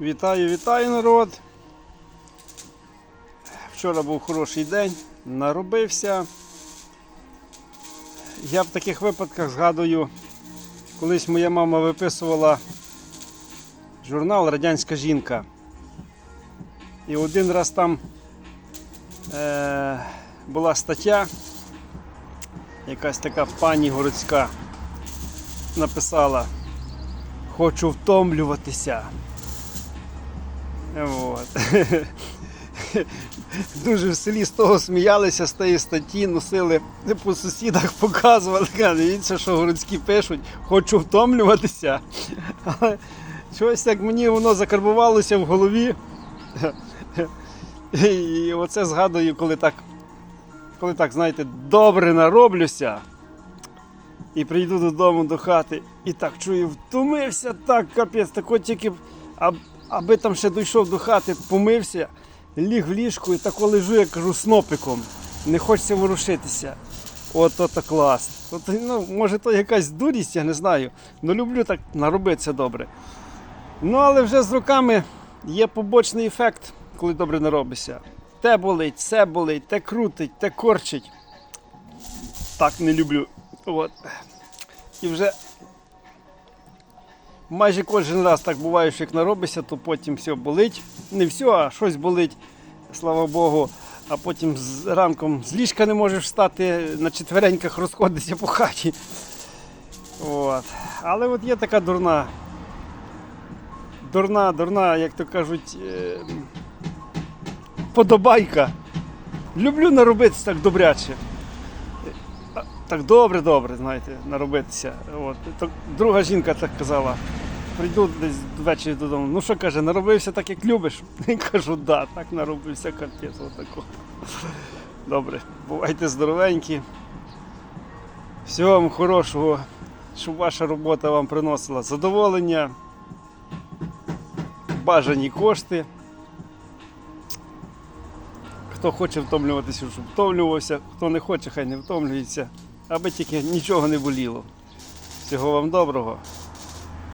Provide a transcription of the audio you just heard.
Вітаю, вітаю народ. Вчора був хороший день, наробився. Я в таких випадках згадую, колись моя мама виписувала журнал Радянська жінка. І один раз там е, була стаття, якась така пані городська написала Хочу втомлюватися. От. Дуже в селі з того сміялися з тієї статті, носили по сусідах, показували. Дивіться, що городські пишуть, хочу втомлюватися. Але щось як мені воно закарбувалося в голові. І оце згадую, коли так, коли так, знаєте, добре нароблюся. І прийду додому до хати і так чую, втомився так, капець, так от тільки аби там ще дійшов до хати, помився, ліг в ліжку і так лежу, я кажу, снопиком. Не хочеться ворушитися. От то клас. От, ну, може то якась дурість, я не знаю. Ну люблю так наробитися добре. Ну, але вже з роками є побочний ефект, коли добре наробишся. Те болить, це болить, те крутить, те корчить. Так не люблю. От. І вже майже кожен раз так буває, що як наробишся, то потім все болить. Не все, а щось болить, слава Богу. А потім з ранком з ліжка не можеш встати, на четвереньках розходишся по хаті. От. Але от є така дурна. Дурна, дурна, як то кажуть, е, подобайка. Люблю наробитися так добряче. Так добре, добре, знаєте, наробитися. От. Друга жінка так казала. Прийду десь ввечері додому. Ну що каже, наробився так, як любиш? Я кажу, да, так наробився капець. Отако. Добре, бувайте здоровенькі. Всього вам хорошого, щоб ваша робота вам приносила задоволення, бажані кошти. Хто хоче втомлюватися, щоб втомлювався, хто не хоче, хай не втомлюється, аби тільки нічого не боліло. Всього вам доброго.